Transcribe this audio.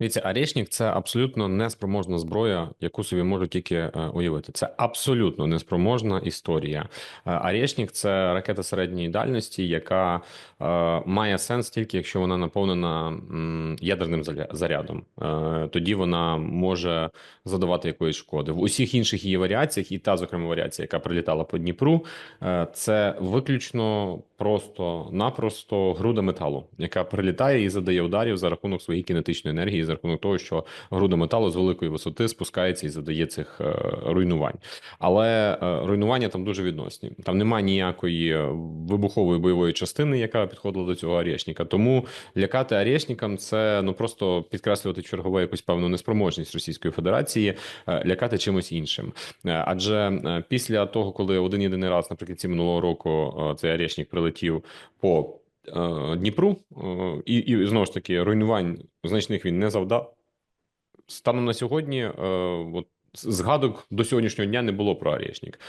Дивіться, Арєшнік це абсолютно неспроможна зброя, яку собі можу тільки е, уявити. Це абсолютно неспроможна історія. Е, це ракета середньої дальності, яка е, має сенс тільки якщо вона наповнена ядерним заря- зарядом. Тоді вона може задавати якоїсь шкоди. В усіх інших її варіаціях, і та зокрема варіація, яка прилітала по Дніпру, це виключно просто-напросто груда металу, яка прилітає і задає ударів за рахунок своєї кінетичної енергії, за рахунок того, що груда металу з великої висоти спускається і задає цих е, руйнувань. Але е, руйнування там дуже відносні. Там немає ніякої е, вибухової бойової частини, яка підходила до цього Арєшніка. Тому лякати Арєшнікам це ну просто підкреслювати чергове якусь певну неспроможність Російської Федерації, лякати чимось іншим. Адже після того, коли один єдиний раз наприкінці минулого року цей Арєшнік прилетів по е, Дніпру, е, і, і знову ж таки руйнувань значних він не завдав. Станом на сьогодні, е, от згадок до сьогоднішнього дня не було про Арєшнік.